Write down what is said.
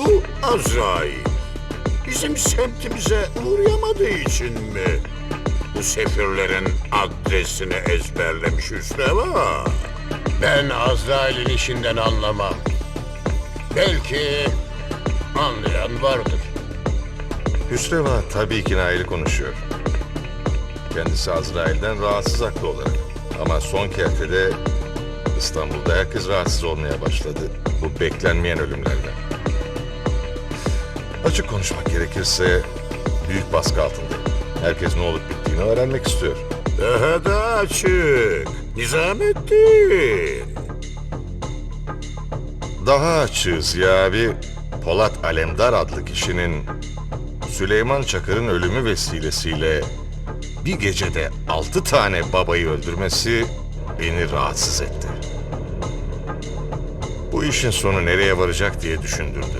Bu Azrail bizim semtimize uğrayamadığı için mi? Bu sefirlerin adresini ezberlemiş Hüsneva. Ben Azrail'in işinden anlamam. Belki anlayan vardır. Hüsreva tabii ki Nail'i konuşuyor. Kendisi Azrail'den rahatsız haklı olarak. Ama son kertede İstanbul'da herkes rahatsız olmaya başladı. Bu beklenmeyen ölümlerden. Açık konuşmak gerekirse büyük baskı altında. Herkes ne olup bittiğini öğrenmek istiyor. Daha da açık. Nizamettin. Daha açığız ya abi. Polat Alemdar adlı kişinin Süleyman Çakır'ın ölümü vesilesiyle bir gecede altı tane babayı öldürmesi beni rahatsız etti. Bu işin sonu nereye varacak diye düşündürdü.